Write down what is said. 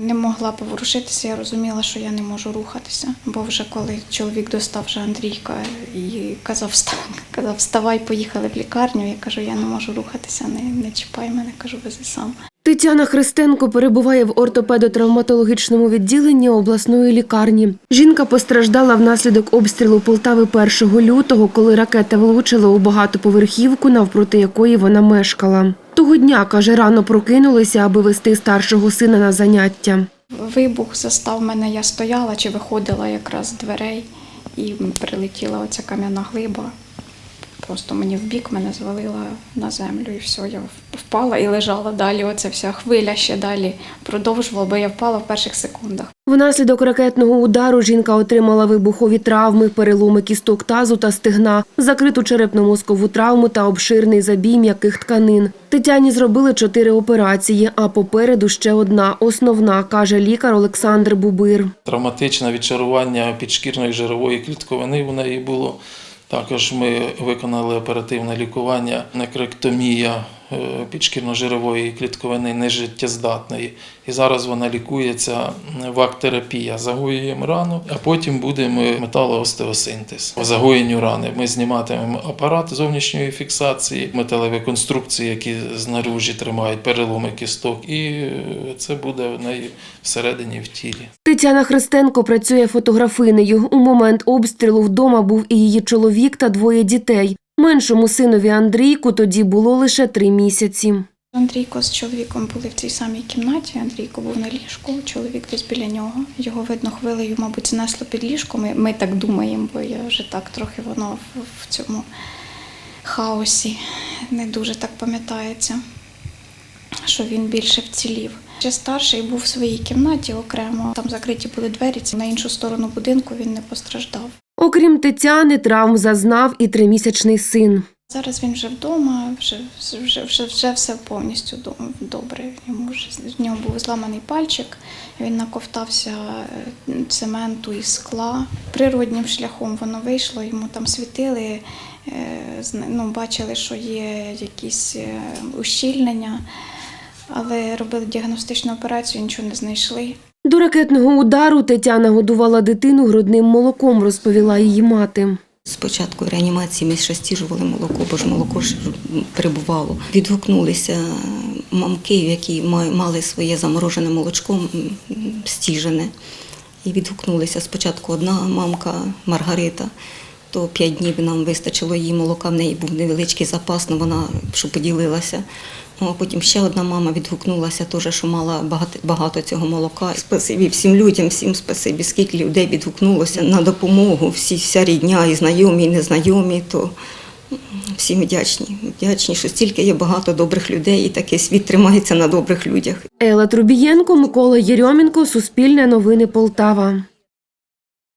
Не могла поворушитися, я розуміла, що я не можу рухатися. Бо вже коли чоловік достав вже Андрійка і казав, «Вста- казав вставай, поїхали в лікарню. Я кажу, я не можу рухатися, не, не чіпай мене, кажу, вези сам. Тетяна Христенко перебуває в ортопедо-травматологічному відділенні обласної лікарні. Жінка постраждала внаслідок обстрілу Полтави 1 лютого, коли ракета влучила у багатоповерхівку, навпроти якої вона мешкала. Того дня, каже, рано прокинулися, аби вести старшого сина на заняття. Вибух застав мене, я стояла чи виходила якраз з дверей, і прилетіла оця кам'яна глиба. Просто мені в бік мене звалила на землю, і все, я впала і лежала далі. Оця вся хвиля ще далі продовжувала, бо я впала в перших секундах. Внаслідок ракетного удару жінка отримала вибухові травми, переломи кісток тазу та стегна, закриту черепно-мозкову травму та обширний забій м'яких тканин. Тетяні зробили чотири операції, а попереду ще одна основна, каже лікар Олександр Бубир. Травматичне відчарування підшкірної жирової клітковини у неї було. Також ми виконали оперативне лікування, некректомія підшкірно-жирової клітковини нежиттєздатної. І зараз вона лікується вак-терапія. Загоюємо рану, а потім будемо металоостеосинтез. По загоєнню рани ми зніматимемо апарат зовнішньої фіксації, металеві конструкції, які знаружі тримають переломи кісток, і е, це буде в неї всередині в тілі. Тетяна Христенко працює фотографинею. У момент обстрілу вдома був і її чоловік та двоє дітей. Меншому синові Андрійку тоді було лише три місяці. Андрійко з чоловіком були в цій самій кімнаті. Андрійко був на ліжку, чоловік десь біля нього. Його видно хвилею, мабуть, знесло під ліжко. Ми, ми так думаємо, бо я вже так трохи воно в, в цьому хаосі не дуже так пам'ятається, що він більше вцілів. Ще старший був в своїй кімнаті окремо. Там закриті були двері. На іншу сторону будинку він не постраждав. Окрім Тетяни, травм зазнав і тримісячний син. Зараз він вже вдома, вже, вже, вже, вже все повністю добре. Йому вже, в нього був зламаний пальчик, він наковтався е, цементу і скла. Природнім шляхом воно вийшло, йому там світили, е, ну, бачили, що є якісь е, ущільнення, але робили діагностичну операцію, нічого не знайшли. До ракетного удару Тетяна годувала дитину грудним молоком, розповіла її мати. Спочатку реанімації ми ще стіжували молоко, бо ж молоко ж перебувало. Відгукнулися мамки, які мали своє заморожене молочко стіжене. І відгукнулися спочатку одна мамка Маргарита, то п'ять днів нам вистачило її молока, в неї був невеличкий запас, але вона що поділилася. Потім ще одна мама відгукнулася, теж, що мала багато, багато цього молока. Спасибі всім людям, всім спасибі, скільки людей відгукнулося на допомогу, всі, вся рідня, і знайомі, і незнайомі, то всім вдячні. Вдячні, що стільки є багато добрих людей, і такий світ тримається на добрих людях. Елла Трубієнко, Микола Єрьомінко, Суспільне новини Полтава.